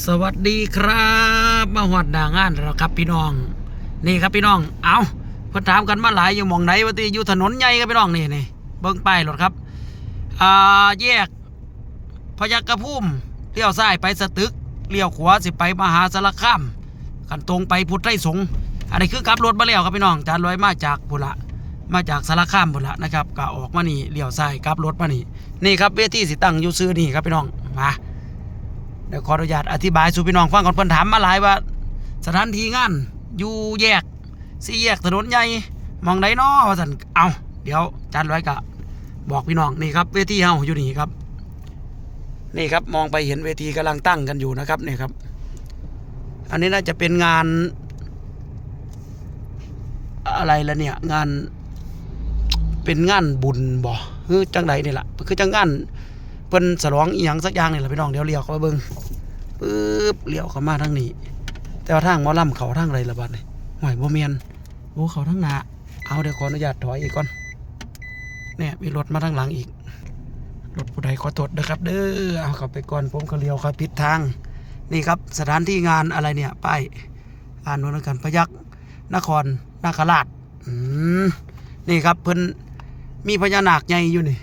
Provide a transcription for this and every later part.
สวัสดีครับมาหอดหน้างานแล้วครับพี่น้อง นี่ครับพี่น้อง เอาเพิ่นถามกันมาหลายอยู่มองไหนว่าที่อยู่ถนนใหญ่ครับพี่น้องนี่นี่เบิ้งป้ายรถครับอ่าแยกพยัคฆภูมิเลี้ยวซ้ายไปสตึกเลี้ยวขวาสิไปมหาสารคามกันตรงไปพุทธไทยสงอันนี้คือกลับรถมาแล้วครับพี่น้องจานลอยมาจากพุระมาจากสารคามพุระนะครับก็ออกมานี่เลี้ยวซ้ายกลับรถมานี่นี่ครับเวทีสิตั้งอยู่ซื้อนี่ครับพี่น้องมา ดี๋ยวขออนุญาตอธิบายสู่พี่น้องฟังก่อนเพิ่นถามมาหลายว่า สถานที่งาน อยู่แยกสี่แยกถนนใหญ่มองไหนน้อว่าสันเอาเดี๋ยวจานร้อยกะ บอกพี่น้องนี่ครับเวทีเฮาอยู่นี่ครับ นี่ครับมองไปเห็นเวทีกำลังตั้งกันอยู่นะครับนี่ครับ อันนี้น่าจะเป็นงาน อะไรละเนี่ย งานเป็นงานบุญบ่คือจังใดนี่แหละคือจังงานเพิ่นสลองอีหยังสักอย่างนี่แหละพี่น้องเดี๋ยวเลียวเขาไปเบิ่ง ปึ๊บเลี้ยวเข้ามาทางนี้ แต่ว่าทางมอลำเขาทางไรละบัดนี่ห่วยบ่เมียนโอ้เขาทางหนาเอาเดี๋ยวขออนุญาตถอยอีกก่อนเนี่ยมีรถมาทางหลังอีกรถผู้ใดขอโทษนะครับ เด้อเอาเข้าไปก่อนผมก็เลี้ยวเข้าผิดทาง นี่ครับสถานที่งานอะไรเนี่ยป้ายอ่านวนกันพยักนครนาคราชอืมนี่ครับเพิ่นมีพญานาคใหญ่อยู่นี่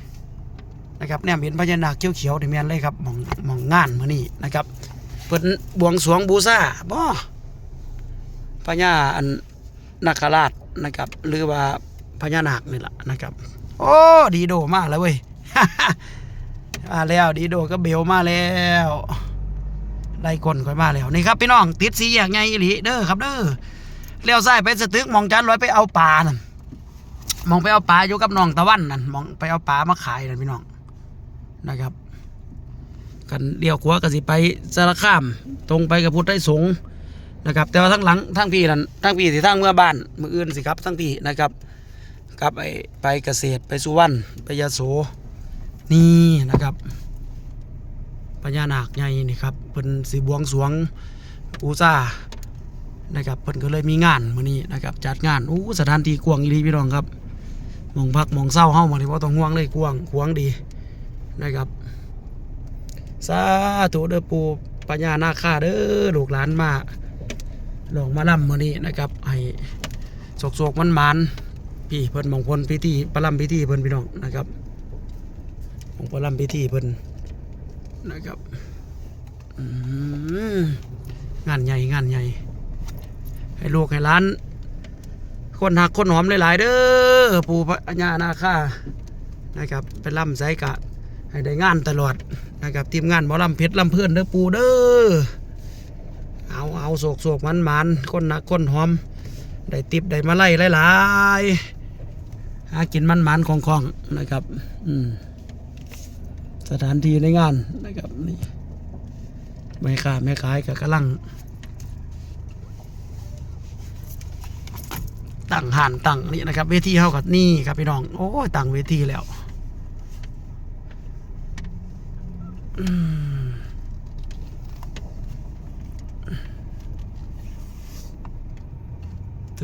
นะครับเนี่ยเห็นพญานาคเขียวๆนี่แม่นเลยครับมองมองงานมื้อนี้นะครับ เพิ่นบวงสรวงบูชาบ่พญาอันนาคราชนะครับ หรือว่าพญานาคนี่แหละนะครับ โอ้ดีโดมาแล้วเว้ยมาแล้วดีโดก็เบลมาแล้วไล่คนค่อยมาแล้วนี่ครับพี่น้องติดสีแยกไงอีหลีเด้อครับเด้อเลี้ยวซ้ายไปสตึกมองจานร้อยไปเอาปลานั่นมองไปเอาปลาอยู่กับน้องตะวันนั่นมองไปเอาปลามาขายนั่นพี่น้องนะครับ กันเลี้ยวขวากันสิไปสารคาม ตรงไปกับพุทธไทยสงฆ์นะครับ แต่ว่าทั้งหลังทั้งพี่นั่นทั้งพี่สิทั้งเมื่อบ้านมืออื่นสิครับทั้งพี่นะครับกับไปไปเกษตรไปสุวรรณไปยโสนี่นะครับพญานาคใหญ่นี่ครับเพิ่นสิบวงสวงปูซานะครับเพิ่นก็เลยมีงานมื้อนี้นะครับจัดงานอู้สถานที่กวางอีหลีพี่น้องครับมองพักมองเศร้าเฮามาที่ว่าต้องห่วงเลยกวางขวางดีนะครับ สาธุเด้อปู่ปัญญานาคาเด้อลูกหลานมาลองมาล่ำมื้อนี้นะครับให้โศกๆมันมันพี่เพิ่นมองพลพิธีประลัมพิธีเพิ่นพี่น้องนะครับมองประลัมพิธีเพิ่นนะครับงานใหญ่งานใหญ่ให้ลูกให้หลาน คนหักคนหอมหลายๆเด้อปู่ปัญญานาคานะครับไปล่ำไสกะ ให้ได้งานตลอดนะครับทีมงานหมอลำเพชรลำเพื่อนเด้อปูเด้อเอาเอาโศกโศกมันมันคนนักคนหอม ได้ติบได้มาไล่หลายๆหากินมันมันของของนะครับอืมสถานที่ในงานนะครับนี่แม่ค้าแม่ขายกับกำลังตั้งห่านตั้งนี่นะครับเวทีเท่ากับนี่ครับพี่น้องโอ้ยตั้งเวทีแล้ว อืม ถ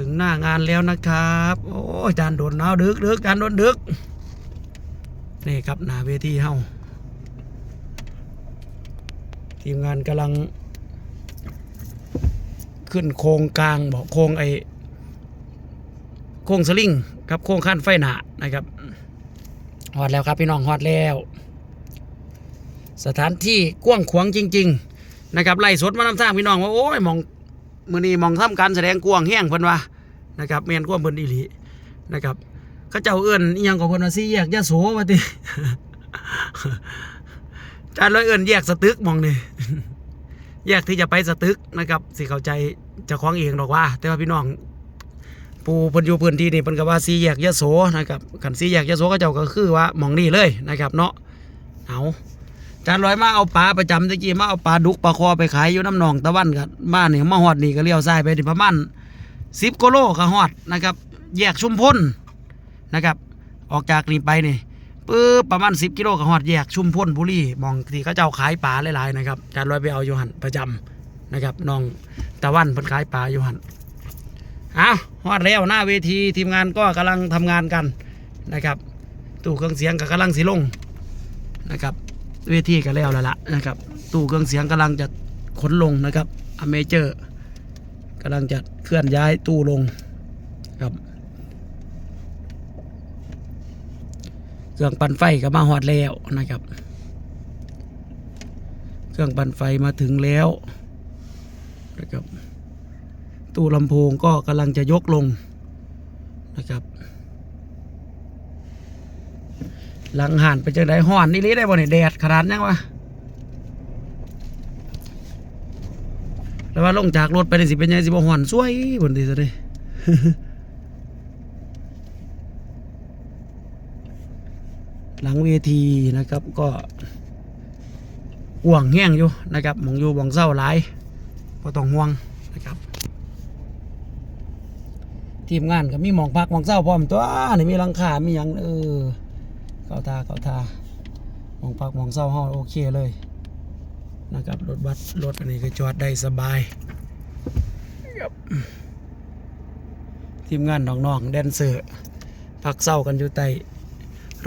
ึงหน้างานแล้วนะครับ โอ้ยจานโดนหนาวดึกดึกจานโดนดึก นี่ครับหน้าเวทีเฮาทีมงานกำลัง ขึ้นโครงกลางบอกโครงไอโครงสลิงครับโครงขั้นไฟหนานะครับฮอดแล้วครับพี่น้องฮอดแล้ว สถานที่กว้างขวางจริง ๆ นะครับไล่สดมาน้ำทางพี่น้องว่าโอ้ยมองมือนี้มองทำการแสดงกว้างแห้งเพิ่นว่านะครับเมียนกว้างเพิ่นอีหลีนะครับเขาเจ้าเอื้อนยังของเพิ่นว่าสิแยกยะโสว่าติจานร้อยเอื้อนแยกสตึกมองนี่แยกที่จะไปสตึกนะครับสิเข้าใจจะคล้องเองหรอกว่า แต่ว่าพี่น้องปูเพิ่นอยู่พื้นที่นี่เพิ่นก็ว่าสีแยกยะโสนะครับคันสีแยกยะโสก็เจ้าก็คือว่าหมองนี่เลยนะครับ เนาะเอา จานร้อยมาเอาปลาประจำตะกี้มาเอาปลาดุกปลาคอไปขายอยู่น้ำหนองตะวันกับบ้านนี่มาฮอดนี่ก็เลี้ยวซ้ายไปนี่ประมาณสิบกิโลก็ฮอดนะครับ แยกชุมพลนะครับ ออกจากนี่ไปนี่ปึ๊บประมาณสิบกิโลก็ฮอดแยกชุมพลบุรีมองที่เขาเจ้าขายปลาหลายๆนะครับจานร้อยไปเอาอยู่หันประจำนะครับน้องตะวันเพิ่นขายปลาอยู่หันเอาฮอดแล้วหน้าเวทีทีมงานก็กำลังทำงานกันนะครับตู้เครื่องเสียงก็กำลังสิลงนะครับ เวทีก็แล้วแล้วล่ะนะครับ ตู้เครื่องเสียงกำลังจะขนลงนะครับอเมเจอร์กำลังจะเคลื่อนย้ายตู้ลงครับ เครื่องปั่นไฟก็มาหอดแล้วนะครับ เครื่องปั่นไฟมาถึงแล้วนะครับตู้ลำโพงก็กำลังจะยกลงนะครับ หลังหันไปจังไดห่อนนี่ลิได้บ่เนี่ยแดดขนาดยังวะแล้วว่าลงจากรถไปนี่สิเป็นยังไงสิบ่ห่อนสวยบนดีซะเด้หลังเวทีนะครับก็ห่วงแห้งอยู่นะครับมองอยู่มองเศร้าหลายก็ต้องห่วงนะครับทีมงานก็มีมองพักมองเศร้าพร้อมตัวนี่มีหลังคามียังเออ เขาทาเขาทามองพักมองเศร้าห้องโอเคเลยนะครับรถบัสรถอันนี้ก็จอดได้สบายครับทีมงานน้องๆแดนเซอร์พักเศร้ากันอยู่ใต้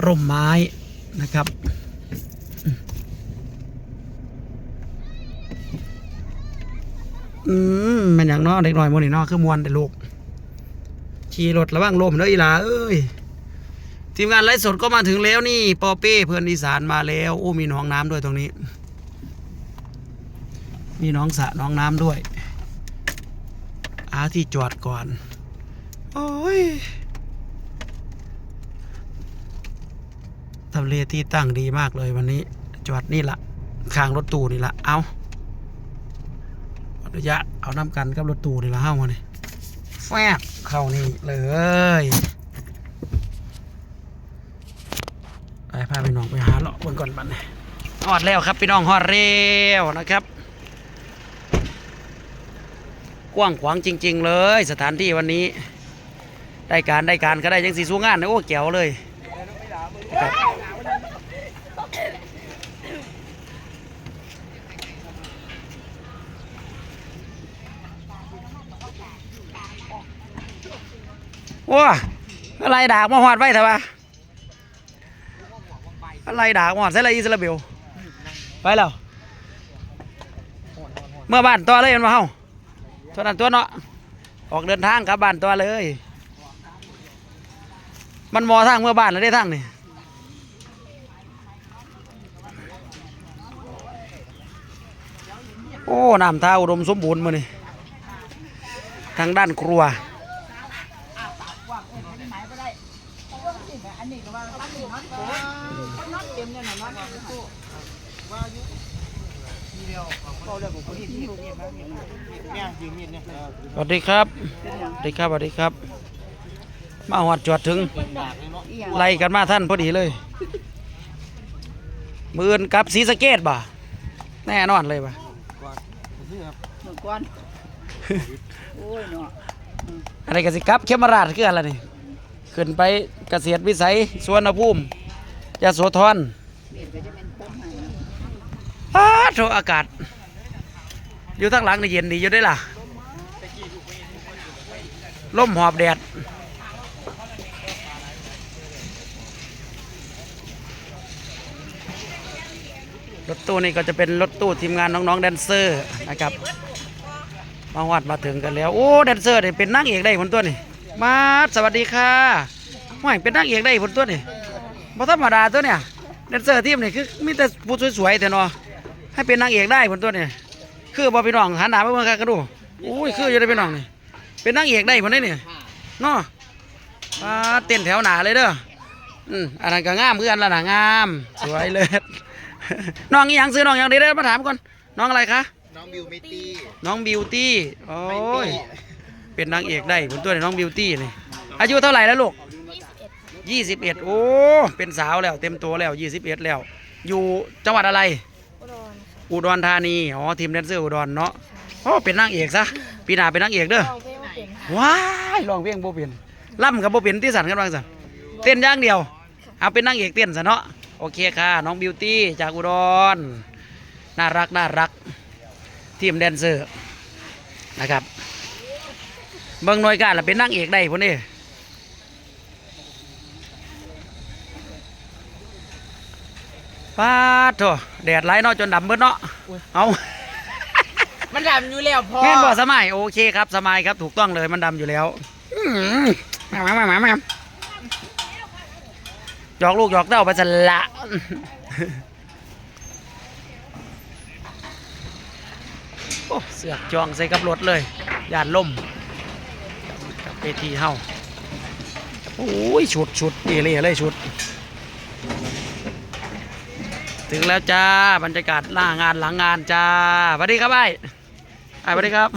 ร่มไม้นะครับอืมมันอย่างน้อเด็กน้อยโมนี่น้อคือมวนแต่ลูกขี่รถระวังลมเด้ออีหลาเอ้ย ทีมงานไลฟ์สดก็มาถึงแล้วนี่ปอเป้เพื่อนอีสานมาแล้วโอ้มีน้องน้ำด้วยตรงนี้ มีน้องสะน้องน้ำด้วย อาที่จอดก่อน โอ้ยทำเลที่ตั้งดีมากเลยวันนี้ จอดนี่ละข้างรถตู้นี่ละเอาอนุญาตเอาน้ำกันกับรถตู้นี่ละเฮ้ามานี่แฟบเข้านี่เลยไป พาพี่น้องไปหาเลาะบนก่อนบันนี่ฮอดแล้วครับพี่น้องฮอดเร็วนะครับ กว้างขวางจริง ๆ เลย สถานที่วันนี้ ได้การได้การก็ได้ยังสีสู้งานนะโอ้เกี่ยวเลยว้าอะไรดากมาหอดไว้เถอะวะ ไรดากมาหอดใส่ไรอิสราเบลไปแล้วเมื่อบ้านตัวเลยเห็นมาเฮาเท่านั้นตัวเนาะออกเดินทางกลับบ้านตัวเลย มันมอทางเมื่อบ้านแล้วได้ทางนี่โอ้น้ำท่าอุดมสมบูรณ์มานี่ทางด้านครัว สวัสดีครับสวัสดีครับสวัสดีครับ มาหอดจอดถึง ไล่กันมาท่านพอดีเลย มือนกับสีสะเกตบ่แน่นอนเลยบ่หมึกก้อนโอ้ยเนาะอะไรกันสิครับเข้มราชคืออะไรนี่ขึ้นไปเกษตรวิสัยสวนภูมิยาโสธร เบียดก็จะเป็นต้มใหม่าะอ้าโถอากาศ อยู่ทางหลังนี่เย็นดีอยู่ได้ล่ะลมหอบแดดรถตู้นี่ก็จะเป็นรถตู้ทีมงานน้องๆแดนเซอร์นะครับมาวัดมาถึงกันแล้ว โอ้แดนเซอร์นี่เป็นนางเอกได้ผลตัวนี่มาสวัสดีค่ะห่วยเป็นนางเอกได้ผลตัวนี่บ่ธรรมดาตัวเนี่ย แดนเซอร์ทีมนี่คือมีแต่ผู้สวยๆแต่เนาะให้เป็นนางเอกได้ผลตัวนี่คือบ่พี่น้องหันหน้าไปเบิ่งกันดูอุ้ยคืออยู่ได้พี่น้องนี่เป็นนางเอกได้ผลได้นี่เนาะอ่าเต้นแถวหน้าเลยเด้ออืมอันนั้นก็งามคือกันละน่ะงามสวยเลยน้องอีหยังซื้อน้องอีหยังเดี๋ยวเดี๋ยวมาถามก่อนน้องอะไรคะน้องบิวมิตี้น้องบิวตี้โอ้ยเป็นนางเอกได้ผลตัวนี้น้องบิวตี้นี่อายุเท่าไหร่แล้วลูก ยี่สิบเอ็ดโอ้ เป็นสาวแล้วเต็มตัวแล้วยี่สิบเอ็ดแล้ว อยู่จังหวัดอะไร อุดรธานี อ๋อ ทีมแดนเซอร์อุดรเนาะโอ้เป็นนางเอกซะปีหน้าเป็นนางเอกเด้อว้ายร้องเพลงบ่เป็นล่ำกับบ่เป็นที่สันกันบ้างสันเต้นอย่างเดียว เอาเป็นนางเอกเต้นซะเนาะโอเคค่ะ น้องบิวตี้จากอุดรน่ารักน่ารัก ทีมแดนเซอร์นะครับเบิ่งหน่วยการละเป็นนางเอกได้พุ่นนี่ ป้าดโถแดดไหลายเนาะจนดำเบิดเนาะเอามันดำอยู่แล้วพอแม่นบ่สมัยโอเคครับสมัยครับถูกต้องเลยมันดำอยู่แล้วอื้อหือมามามามามาหยอกลูกหยอกเต้าไปสละโอ้เสือกจองใส่กับรถเลยยานล่มกับเวทีเฮาโอ้ยชุดชุดเอเล่เลยชุด ถึงแล้วจ้าบรรยากาศหน้างานหลังงานจ้าสวัสดีครับไอ้ไอ้สวัสดีครับ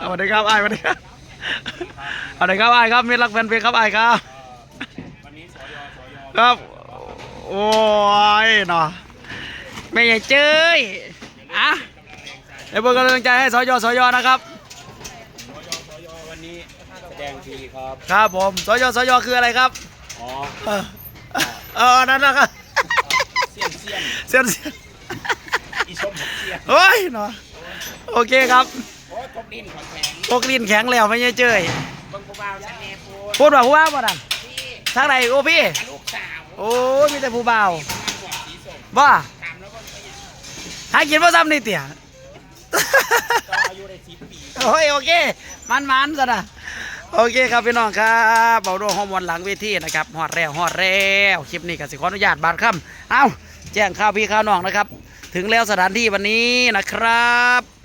สวัสดีครับไอ้สวัสดีครับสวัสดีครับไอ้ครับมีรักแฟนเพลงครับไอ้ครับครับโอ้ยเนาะไม่ใหญ่เจ้ยอะเดี๋ยวเบิร์กำลังใจให้สยสยนะครับวันนี้แสดงฟรีครับ ครับผมสยสยคืออะไรครับ อ๋อ เออเออนั่นนะครับ เสียนเสียนเสียนเสียนอีชมหกเสียนเฮ้ยเนาะโอเคครับโอ้ยกบดินขอแข็งพวกลิ้นแข็งแล้วไม่ใช่เจ้ยเบังกูบ่าวสันแน่พูดพูดว่าผู้บ่าวบ่ดันทางไหนโอ้พี่ ลูกสาวโอ้ยมีแต่ผู้บ่าวทำหัวสีส้มบ่ถามแล้วก็ไม่อยากหากินบ่ซ้ำนี่เตี่ย ต่ออายุได้สิบปี โอ้ยโอเค มันมันซะนะโอเคครับพี่น้องครับเบาโดฮอร์โมนหลังเวทีนะครับฮอดแล้วฮอดแล้วคลิปนี้ก็สิขออนุญาตบาดค่ำเอ้า แจ้งข้าวพี่ข้าวน้องนะครับ ถึงแล้วสถานที่วันนี้นะครับ